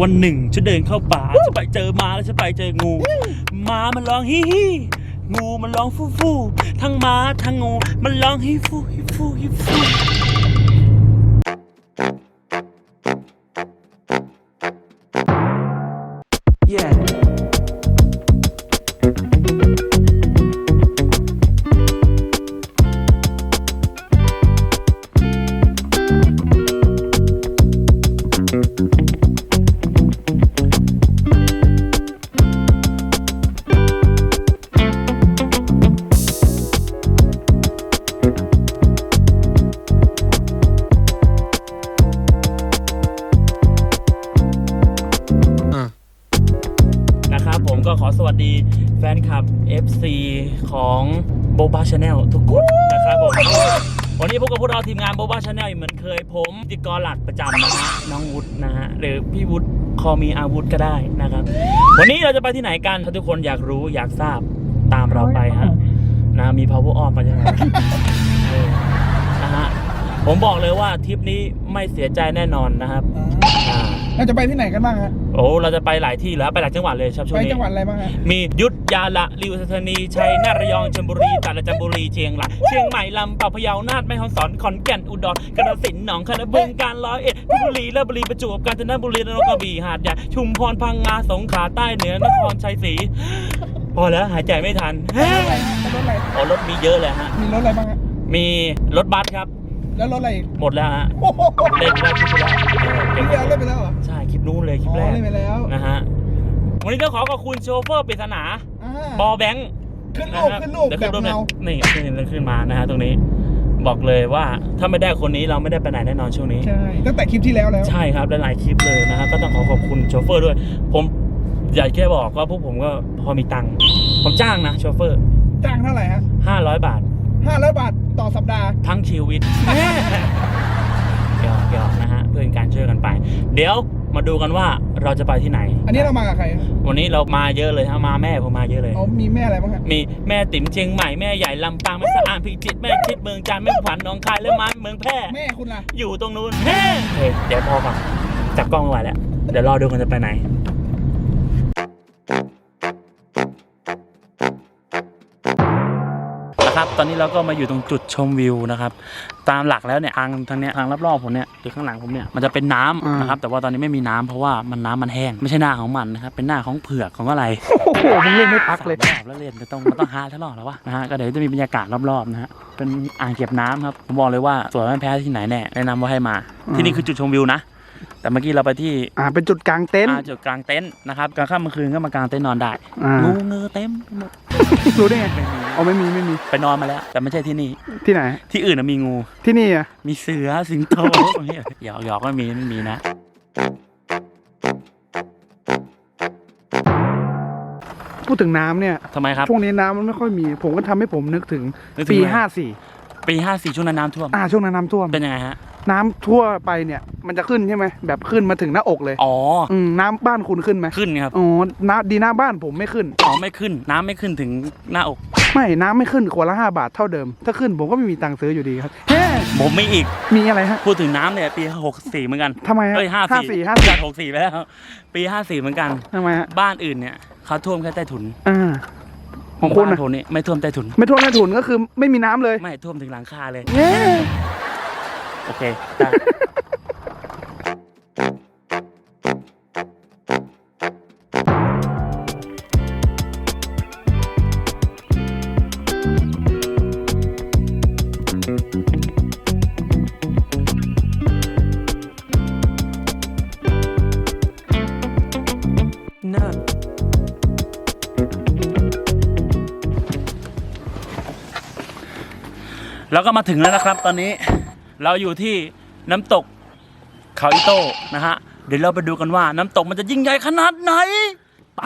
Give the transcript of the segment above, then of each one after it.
วันหนึ่งฉันเดินเข้าป่าฉันไปเจอม้าแล้วฉันไปเจองูม้ามันร้องฮิฮิงูมันร้องฟูฟูทั้งม้าทั้งงู มันร้องฮิฟูฮิฟูฮิฟู Yeah. น วัสดีแฟนคลับ FC ของโบบาชาแนลทุกคนนะครับผมวันนี้พบกับพวกเราทีมงานโบบาชาแนลเหมือนเคยผมพิธีกรหลักประจำนะฮะน้องวุฒินะฮะหรือพี่วุฒิคอมีอาวุธก็ได้นะครับ วันนี้เราจะไปที่ไหนกันถ้าทุกคนอยากรู้อยากทราบตามเราไปฮะนะมี power off มาใช่ไหมเออนะฮะผมบอกเลยว่าทริปนี้ไม่เสียใจแน่นอนนะครับอ่า เราจะไปที่ไหนกันบ้างฮะโอ้เราจะไปหลายที่แล้วไปหลายจังหวัดเลยครับช่วไปงนี้จังหวัดอะไรบ้างฮะ มียุทธยาละริวสถานีชัยนาทระยองชลบุรีตราดจันทบุรีเชียงรายเชียงใหม่ลำปางพะเยานาฏแม่ฮ่องสอนขอนแก่นอุดรกระสินธุ์หนองคายบึงกาฬร้อยเอ็ดเพชรบุรีราชบุรีประจวบกาญจนบุรีระนองกระบี่หาดใหญ่ชุมพรพังงาสงขลาใต้เหนือนครชัยศรีพอแล้วหายใจไม่ทันรถอะไรฮะรถอะไร โอ้รถมีเยอะเลยฮะ มีรถอะไรบ้างฮะ มีรถบัสครับ แล้วรถอะไรอีกหมดแล้วฮะโอ้โหเล่นไปแล้วคลิปไปแล้วเออคลิเก่ปงเดียวเล่นไปแล้วเหรอใช่คลิป นู้นเลยคลิอ๋ปแรอกเล่นไปแล้ว นะฮะวันนี้ต้องขอขอบคุณโชเฟอร์ปริศนาอ่าบอแบงค์ขึ้นนะรูปครับขึ้นรูปเดี๋ยวแบขึ้นบรูปเนี่ยเงานี่ขึ้นขึ้นมานะฮะตรงนี้ บอกเลยว่าถ้าไม่ได้คนนี้เราไม่ได้ไปไหนแน่นอนช่วงนี้ ใช่ตั้งแต่คลิปที่แล้วแล้ว ใช่ครับหลายๆคลิปเลยนะฮะก็ต้องขอขอบคุณโชเฟอร์ด้วย ผมอยากแค่บอกว่าพวกผมก็พอมีตังค์ผมจ้างนะโชเฟอร์จ้างเท่าไหร่ฮะ500 บาท ห้าร้อยบาทต่อสัปดาห์ ทั้งชีวิต หยอกหยอกนะฮะเพื่อเป็นการช่วยกันไป เดี๋ยว มาดูกันว่าเราจะไปที่ไหน อันนี้เรามากับใครฮะวันนี้เรามาเยอะเลยฮะมาแม่ผมมาเยอะเลยอ๋อมีแม่อะไรบ้างฮะมีแม่ติ๋มเชียงใหม่แม่ใหญ่ลำปางแม่สะอานพิจิตรแม่ชิดเมืองจันทร์แม่ขวัญหนองคายและไม้เมืองแพร่แม่คุณล่ะอยู่ตรงนู้นเฮ้เฮ้ยเดี๋ยวพอก่อนจับกล้องไม่ไหวแล้วเดี๋ยวรอดูกันจะไปไหน นะครับ ตอนนี้เราก็มาอยู่ตรงจุดชมวิวนะครับ ตามหลักแล้วเนี่ยทางทางเนี้ยทางรอบๆผมเนี่ยหรือข้างหลังผมเนี่ยมันจะเป็นน้ำอ่านนะครับ แต่ว่าตอนนี้ไม่มีน้ำเพราะว่ามันน้ำมันแห้งไม่ใช่หน้าของมันนะครับ เป็นหน้าของเผือกของอะไร โอ้โหมึงเล่นไม่พักเลยสามรอบแล้วเล่นจะต้องมันต้องฮาตลอดแล้ววะนะฮะก็เดี๋ยวจะมีบรรยากาศรอบๆนะฮะเป็นอ่างเก็บน้ำครับผมบอกเลยว่าสวยไม่แพ้ที่ไหนแน่แนะนำว่าให้มา ที่นี่คือจุดชมวิวนะ แต่เมื่อกี้เราไปที่อ่าเป็นจุดกลางเต็นท์อ่าจุดกลางเต็นท์นะครับกลางค่ำกลางคืนก็มากางเต็นท์นอนได้ อ่างูเงือเต็มไปหมด รู้ได้ไงอ๋อไม่มีไม่มีไปนอนมาแล้ว แต่ไม่ใช่ที่นี่ ที่ไหน ที่อื่นนะมีงู ที่นี่อะ มีเสือสิงโตหยอกหยอกไม่มีไม่มีนะพูดถึงน้ำเนี่ยทำไมครับ ช่วงนี้น้ำมันไม่ค่อยมี ผมก็ทำให้ผมนึกถึงนึกถึงปีอะไร ห้าสี่ปีห้าสี่ช่วงนั้นน้ำท่วมอ่าช่วงนั้นน้ำท่วมเป็นยังไงฮะ น้ำทั่วไปเนี่ย มันจะขึ้นใช่ไหมแบบขึ้นมาถึงหน้าอกเลยอ๋ออืมน้ำบ้านคุณขึ้นไหมขึ้นครับอ๋อน้ำดีน้ำบ้านผมไม่ขึ้นอ๋อไม่ขึ้น น้ำไม่ขึ้นถึงหน้าอก ไม่น้ำไม่ขึ้นขวดละห้าบาทเท่าเดิม ถ้าขึ้นผมก็ไม่มีตังค์ซื้ออยู่ดีครับเฮ้ผมไม่อีกมีอะไรฮะพูดถึงน้ำเนี่ยปีหกสี่เหมือนกันทำไมฮะเอ้ยห้าห้าสี่สี่ห้าสี่หกสี่ไปแล้วปีห้าสี่เหมือนกันทำไมฮะบ้านอื่นเนี่ยเขาท่วมแค่ใต้ถุนอ่าของคุณบ้านะนผมนี่ไม่ท่วมใต้ถุน ไม่ท่วมใต้ถุนก็คือไม่มีน้ำเลย ไม่ท่วมถึงหลังคาเลยเย้ โอเคได้แล้วก็มาถึงแล้วนะครับตอนนี้ เราอยู่ที่น้ำตกเขาอิโต้นะฮะ เดี๋ยวเราไปดูกันว่าน้ำตกมันจะยิ่งใหญ่ขนาดไหน ไป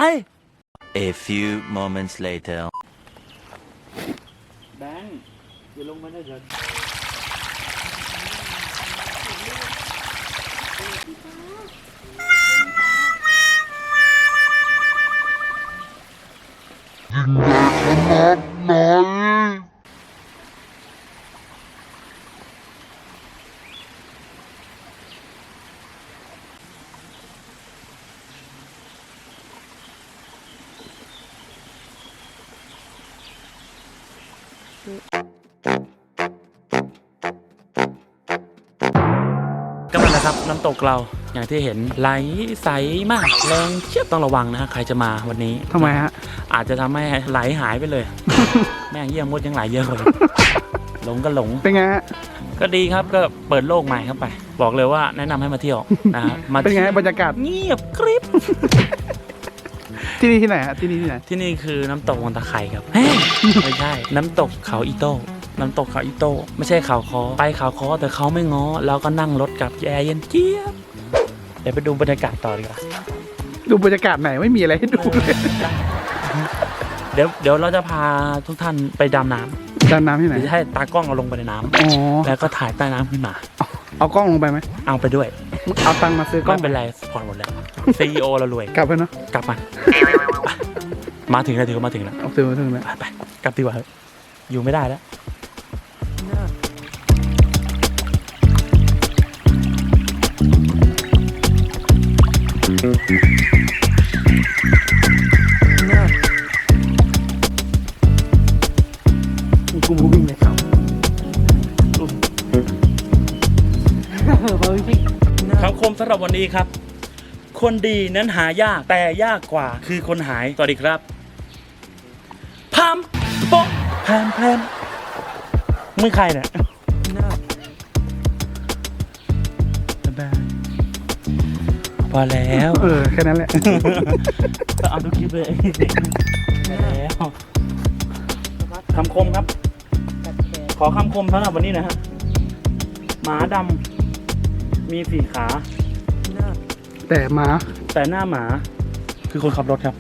A few moments later. แบงค์อย่าลงมาได้เถอะ นะครับน้ำตกเราอย่างที่เห็นไหลใสมากแรงเชียบต้องระวังนะฮะใครจะมาวันนี้ทำไมฮะ อาจจะทำให้ไหลหายไปเลย แม่งเยี่ยมมดยังไหลเยอะกว่าอีกหลงก็หลง เป็นไงฮะ ก็ดีครับก็เปิดโลกใหม่เข้าไป บอกเลยว่าแนะนำให้มาเที่ยวนะฮะมาเป็นไงฮะบรรยากาศเงียบกริบที่นี่ที่ไหนฮะที่นี่ที่ไหน ที่นี่คือน้ำตกวังตะไคร่ครับเฮ้ยไม่ใช่ น้ำตกเขาอีโต้ น้ำตกเขาอีโต้ไม่ใช่เขาคอไปเขาคอแต่เขาไม่ง้อแล้วก็นั่งรถกลับแอร์เย็นเจี๊ยบเดี๋ยวไปดูบรรยากาศต่อดีกว่าดูบรรยากาศไหนไม่มีอะไรให้ดูเลยเดี๋ยวเดี๋ยวเราจะพาทุกท่านไปดำน้ำดำน้ำที่ไหนเดี๋ยวจะให้ตากล้องเอาลงไปในน้ำอ๋อแล้วก็ถ่ายใต้น้ำขึ้นมาเอากล้องลงไปไหมเอาไปด้วย เอาตังค์มาซื้อกล้ไม่องเป็นไรผ่อนหมดแล้ว CEO เรารวยกลับไปเนาะกลับมาไปมาถึงแล้วถือว่ามาถึงแล้วเอาซื้อมาถึงแล้วไปไปกลับดีกว่าเถอะอยู่ไม่ได้แล้ว นนี้ครับ คนดีนั้นหายากแต่ยากกว่าคือคนหาย สวัสดีครับพามโปะแพมแพมมึงใครเนี่ยพอแล้วเออแค่นั้นแหละก็เอาทุกคลิปเลยพอแล้วคำคมครับ ขอคำคมสำหรับวันนี้นะฮะหมาดำมีสี่ขา แต่หมา แต่หน้าหมาคือคนขับรถครับ